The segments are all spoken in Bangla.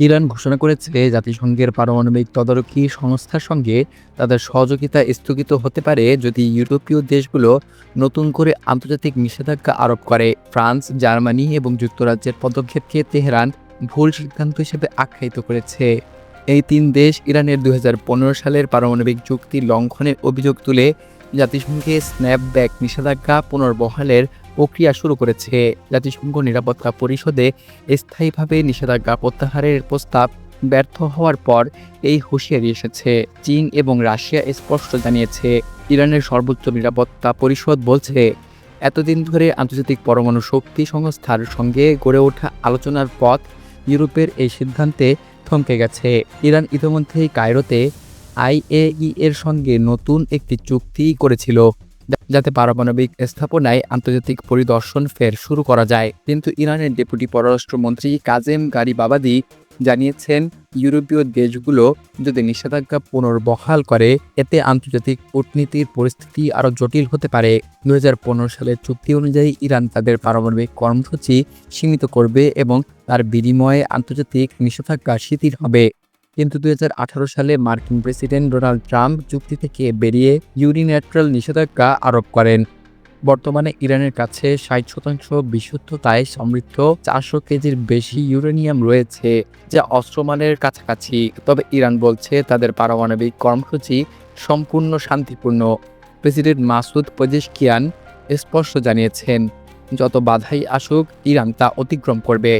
ইরান ঘোষণা করেছে জাতিসংঘের পারমাণবিক তদারকি সংস্থার সঙ্গে তাদের সহযোগিতা স্থগিত হতে পারে যদি ইউরোপীয় দেশগুলো নতুন করে আন্তর্জাতিক নিষেধাজ্ঞা আরোপ করে। ফ্রান্স, জার্মানি এবং যুক্তরাজ্যের পদক্ষেপকে তেহরান ভুল সিদ্ধান্ত হিসেবে আখ্যায়িত করেছে। এই তিন দেশ ইরানের দুই হাজার পনেরো সালের পারমাণবিক চুক্তি লঙ্ঘনের অভিযোগ তুলে জাতিসংঘে স্ন্যাপব্যাক নিষেধাজ্ঞা পুনর্বহালের প্রক্রিয়া শুরু করেছে। জাতিসংঘ নিরাপত্তা পরিষদে স্থায়ীভাবে নিষেধাজ্ঞা প্রত্যাহারের প্রস্তাব ব্যর্থ হওয়ার পর এই হুঁশিয়ারি এসেছে। চীন এবং রাশিয়া স্পষ্ট জানিয়েছে, ইরানের সর্বোচ্চ নিরাপত্তা পরিষদ বলছে, এতদিন ধরে আন্তর্জাতিক পরমাণু শক্তি সংস্থার সঙ্গে গড়ে ওঠা আলোচনার পথ ইউরোপের এই সিদ্ধান্তে থমকে গেছে। ইরান ইতিমধ্যেই কায়রোতে আইএই এর সঙ্গে নতুন একটি চুক্তি করেছিল। যাতে পারমাণবিক স্থাপনায় আন্তর্জাতিক পরিদর্শন ফের শুরু করা যায়। কিন্তু ইরানের ডেপুটি পররাষ্ট্রমন্ত্রী কাজেম গারিবাবাদি জানিয়েছেন, ইউরোপীয় দেশগুলো যদি নিষেধাজ্ঞা পুনর্বহাল করে, এতে আন্তর্জাতিক কূটনীতির পরিস্থিতি আরও জটিল হতে পারে। দু হাজার পনেরো সালের চুক্তি অনুযায়ী ইরান তাদের পারমাণবিক কর্মসূচি সীমিত করবে এবং তার বিনিময়ে আন্তর্জাতিক নিষেধাজ্ঞা শিথিল হবে। কিন্তু দুই হাজার আঠারো সালে মার্কিন প্রেসিডেন্ট ডোনাল্ড ট্রাম্প চুক্তি থেকে বেরিয়ে ইউনিল্যাটারাল নিষেধাজ্ঞা আরোপ করেন। বর্তমানে ইরানের কাছে ষাট শতাংশ বিশুদ্ধতায় সমৃদ্ধ চারশো কেজির বেশি ইউরেনিয়াম রয়েছে, যা অস্ত্রমানের কাছাকাছি। তবে ইরান বলছে তাদের পারমাণবিক কর্মসূচি সম্পূর্ণ শান্তিপূর্ণ। প্রেসিডেন্ট মাসুদ পজেশকিয়ান স্পষ্ট জানিয়েছেন, যত বাধাই আসুক, ইরান তা অতিক্রম করবে।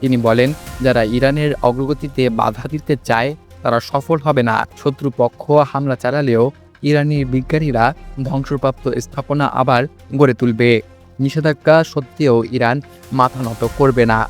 তিনি বলেন, যারা ইরানের অগ্রগতিতে বাধা দিতে চায়, তারা সফল হবে না। শত্রুপক্ষ হামলা চালালেও ইরানি বিজ্ঞানীরা ধ্বংসপ্রাপ্ত স্থাপনা আবার গড়ে তুলবে। নিষেধাজ্ঞা সত্ত্বেও ইরান মাথা নত করবে না।